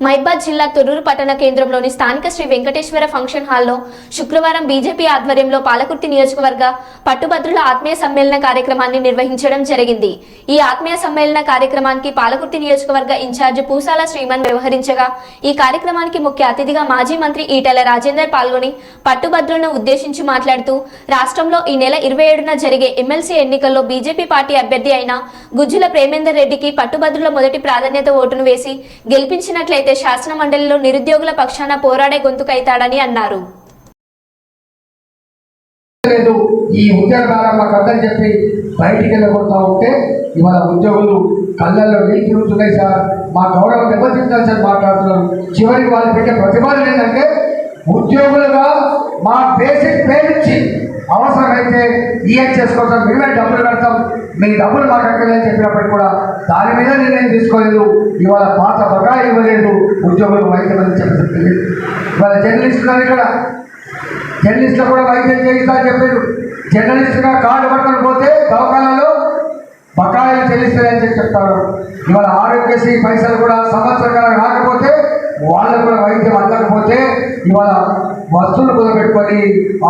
మైబాద్ జిల్లా తొర్రూరు పట్టణ కేంద్రంలోని స్థానిక శ్రీ వెంకటేశ్వర ఫంక్షన్ హాల్లో శుక్రవారం బీజేపీ ఆధ్వర్యంలో పాలకుర్తి నియోజకవర్గ పట్టుభద్రుల ఆత్మీయ సమ్మేళన కార్యక్రమాన్ని నిర్వహించడం జరిగింది. ఈ ఆత్మీయ సమ్మేళన కార్యక్రమానికి పాలకుర్తి నియోజకవర్గ ఇన్ఛార్జ్ పూసాల శ్రీమన్ వ్యవహరించగా ఈ కార్యక్రమానికి ముఖ్య అతిథిగా మాజీ మంత్రి ఈటెల రాజేందర్ పాల్గొని పట్టుభద్రులను ఉద్దేశించి మాట్లాడుతూ రాష్ట్రంలో ఈ నెల ఇరవై ఏడున జరిగే ఎమ్మెల్సీ ఎన్నికల్లో బీజేపీ పార్టీ అభ్యర్థి అయిన గుజ్జుల ప్రేమేందర్ రెడ్డికి పట్టుభద్రుల మొదటి ప్రాధాన్యత ఓటును వేసి గెలిపించినట్లయితే శాసన మండలిలో నిరుద్యోగుల పక్షాన పోరాడే గొంతుకైతాడని అన్నారు. లేదు ఈ ఉద్యోగాలు మాకు అర్థం చెప్పి బయటికి వెళ్ళకుండా ఉంటే ఇవాళ ఉద్యోగులు కళ్ళల్లో నీళ్ళు తిరుగుతున్నాయి సార్. మా గౌరవం దెబ్బతింటారు సార్ మాట్లాడుతున్నారు. చివరికి వాళ్ళు పెట్టే ప్రతిపాదన ఏంటంటే ఉద్యోగులుగా మా బేసిక్ పే నుంచి అవసరమైతే ఈఎన్ చేసుకోవడం మేమే డబ్బులు పెడతాం మీ డబ్బులు మాకు అక్కర్లేదని చెప్పినప్పటికీ కూడా దాని మీద నిర్ణయం తీసుకోలేదు. ఇవాళ పాత బకాయి ఇవ్వలేదు. ఉద్యోగులు వైద్యమని చెప్పి ఇవాళ జర్నలిస్టులు ఇక్కడ. జర్నలిస్టులు కూడా వైద్యం చేయిస్తా అని చెప్పారు. జర్నలిస్టుగా కార్డు పట్టుకొని పోతే దవాఖానాలో బకాయిలు చెల్లిస్తాయని చెప్పి చెప్తారు. ఇవాళ ఆరోగ్యశ్రీ పైసలు కూడా సంవత్సరం రాకపోతే వాళ్ళకు కూడా వైద్యం అందకపోతే ఇవాళ వస్తువులు కుదపెట్టుకొని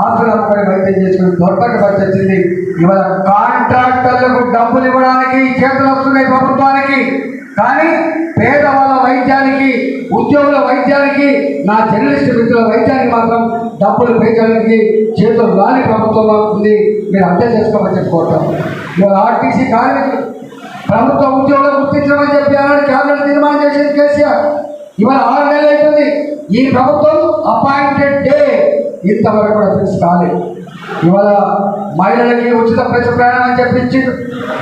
ఆస్తులు అమ్ముకొని వైద్యం చేసుకుని దొరకక పరిస్థితి వచ్చింది ఇవాళ కాంట్రాక్టర్లకు డబ్బులు ఇవ్వడానికి చేతులు వస్తున్నాయి ప్రభుత్వానికి. కానీ పేదవాళ్ళ వైద్యానికి ఉద్యోగుల వైద్యానికి నా జర్నలిస్ట్ మిత్రుల వైద్యానికి మాత్రం డబ్బులు పెంచడానికి చేతులు రాని ప్రభుత్వంలో ఉంది. మీరు అర్థం చేసుకోమని చెప్పుకోవటం. ఇవాళ ఆర్టీసీ కార్మికులు ప్రభుత్వ ఉద్యోగులు గుర్తించమని చెప్పి ఆనాడు క్యాబినెట్ తీర్మానం చేసింది కేసీఆర్. ఇవాళ ఆరు నెలలు అవుతుంది ఈ ప్రభుత్వం అపాయింటెడ్ డే ఇంతవరకు కూడా ఫిక్స్ కాలేదు. ఇవాళ మహిళలకి ఉచిత ప్రజ ప్రయాణం అని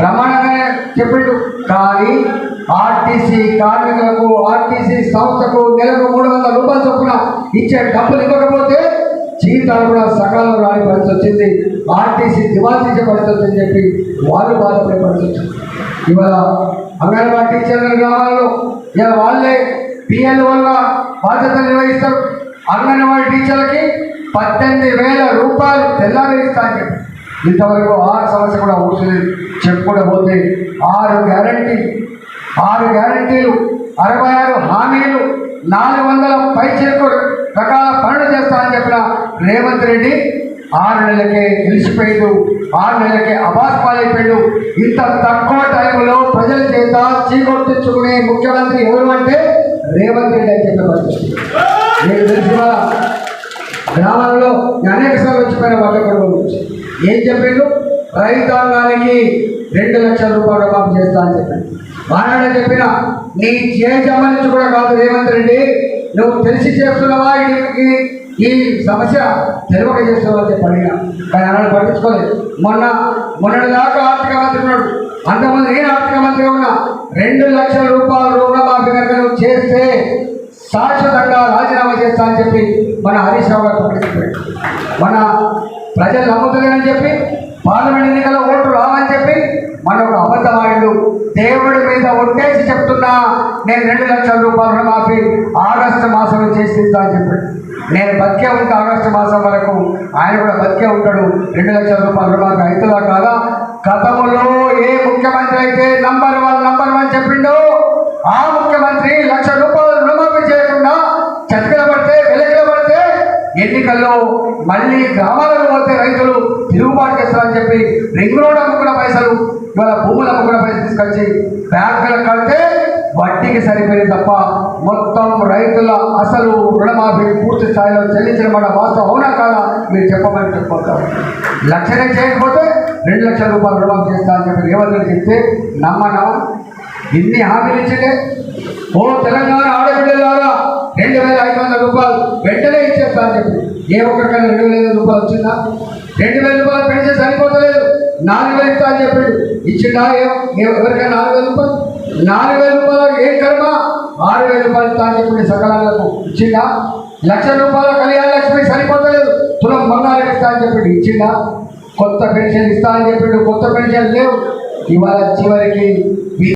ప్రమాణంగానే చెప్పిండు. కానీ ఆర్టీసీ కార్మికులకు ఆర్టీసీ సంస్థకు నెలకు మూడు వందల రూపాయలు చొప్పున ఇచ్చే డబ్బులు ఇవ్వకపోతే జీతాలు కూడా సకాలంలో రాని పరిస్థితి వచ్చింది. ఆర్టీసీ దివాళీ పరిస్థితి అని చెప్పి వాళ్ళు బాధపడే పరిస్థితి వచ్చింది. ఇవాళ అంగన్వాడీ టీచర్ల గ్రామాల్లో ఇలా వాళ్ళే పిఎల్ఓల బాధ్యత నిర్వహిస్తారు. అంగన్వాడీ టీచర్లకి పద్దెనిమిది వేల రూపాయలు తెల్లారి ఇస్తా అని చెప్పి. ఇంతవరకు ఆరు సమస్య కూడా ఊసలేదు చెప్పుకుంటూ పోతే ఆరు గ్యారంటీ. ఆరు గ్యారంటీలు అరవై ఆరు హామీలు నాలుగు వందల పైచేకు రకాల పనులు చేస్తా అని చెప్పిన రేవంత్ రెడ్డి ఆరు నెలలకే నిలిచిపోయాడు. ఆరు నెలలకే అబాస్ పాలైపోయాడు. ఇంత తక్కువ టైంలో ప్రజల చేత చీకొట్టించుకునే ముఖ్యమంత్రి ఎవరు అంటే రేవంత్ రెడ్డి అని చెప్పే మీకు తెలిసిన గ్రామంలో అనేక సార్లు వచ్చిపోయిన వాళ్ళ కుటుంబం గురించి ఏం చెప్పిండు రైతాంగానికి రెండు లక్షల రూపాయలు రుణమాఫీ చేస్తా అని చెప్పాను ఆనాడే చెప్పిన నీ సంబంధించి కూడా కాదు రేవంత్ రెడ్డి నువ్వు తెలిసి చేస్తున్నావా? ఈ- ఈ- సమస్య తెలివక చేస్తున్నావా? అని చెప్పి అడిగిన. కానీ ఆనాడు పట్టించుకోలేదు. మొన్న మొన్నటి దాకా ఆర్థిక మంత్రి ఉన్నాడు. అంతకుముందు నేను ఆర్థిక మంత్రి ఉన్నా. రెండు లక్షల రూపాయలు రుణమాఫీ కనుక చేస్తే శాశ్వతంగా రాజీనామా చేస్తా అని చెప్పి మన హరీష్ రావు గారు ప్రకటించాడు మన ప్రజలు నమ్ముతున్నారని చెప్పి పార్లమెంట్ ఎన్నికల ఓటు రావని చెప్పి మన ఒక అబద్ధమాయుడు దేవుడి మీద ఒట్టేసి చెప్తున్నా నేను రెండు లక్షల రూపాయలు రుణమాఫీ ఆగస్టు మాసంలో చేసి ఇస్తాను అని చెప్పాడు. నేను బతికే ఉంటే ఆగస్టు మాసం వరకు ఆయన కూడా బతికే ఉంటాడు. రెండు లక్షల రూపాయల రుణమాఫీ అవుతుందా కాదా? గతంలో ఏ ముఖ్యమంత్రి అయితే నంబర్ వన్ నంబర్ వన్ చెప్పిండో ఆ మళ్ళీ గ్రామాలకు పోతే రైతులు తిరుగుబాటు చేస్తారని చెప్పి రింగ్ రోడ్ అమ్ముకున్న పైసలు ఇవాళ భూములు అమ్ముకున్న పైసలు తీసుకొచ్చి బ్యాంకులకు కడితే వడ్డీకి సరిపోయింది తప్ప మొత్తం రైతుల అసలు రుణమాఫీ పూర్తి స్థాయిలో చెల్లించిన మాట వాస్తవం అవునా కాదా? మీరు చెప్పమని చెప్పుకుంటారు. లక్షనే చేయకపోతే రెండు లక్షల రూపాయలు రుణమాఫీ చేస్తా అని చెప్పి రేవంత్ చెప్తే నమ్మనమా? ఇన్ని హామీలు ఇచ్చిండే ఓ తెలంగాణ ఆడబిడ్డలారా రెండు వేల ఐదు వందల రూపాయలు వెంటనే ఇచ్చేస్తా అని చెప్పి ఏ ఒక్కరికైనా రెండు వేల ఐదు రూపాయలు వచ్చిందా? రెండు వేల రూపాయలు పెడితే సరిపోతలేదు. నాలుగు వేలు ఇస్తా అని చెప్పాడు. ఇచ్చిందా ఏ- ఎవరికైనా నాలుగు వేల రూపాయలు? నాలుగు వేల రూపాయలు ఏ కర్మ? ఆరు వేల రూపాయలు ఇస్తా అని చెప్పి సకాలకు ఇచ్చిందా లక్ష రూపాయల కళ్యాణ లక్ష్మి సరిపోతలేదు. తులం బంగారం ఇస్తా అని చెప్పి ఇచ్చిందా కొత్త పెన్షన్ ఇస్తా అని చెప్పాడు. కొత్త పెన్షన్ లేవు. ఇవాళ చివరికి